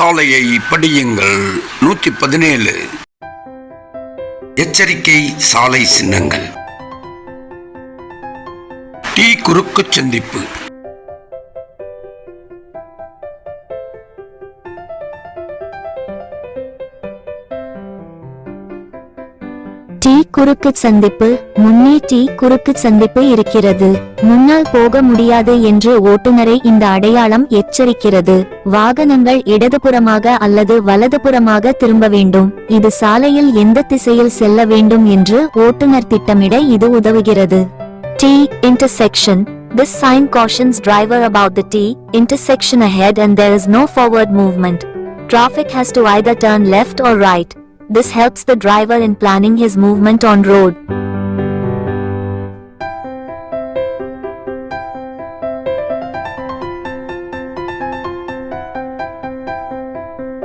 சாலையை படியுங்கள். நூற்றி பதினேழு எச்சரிக்கை சாலை சின்னங்கள். டி குறுக்கு சந்திப்பு. டி குறுக்கு சந்திப்பு முன்னே டி குறுக்கு சந்திப்பு இருக்கிறது. முன்னால் போக முடியாது என்று ஓட்டுநரை இந்த அடையாளம் எச்சரிக்கிறது. வாகனங்கள் இடதுபுறமாக அல்லது வலதுபுறமாக திரும்ப வேண்டும். இது சாலையில் எந்த திசையில் செல்ல வேண்டும் என்று ஓட்டுநர் திட்டமிட இது உதவுகிறது. T intersection This sign cautions driver about the T intersection ahead and there is no forward movement. Traffic has to either turn left or right. This helps the driver in planning his movement on road.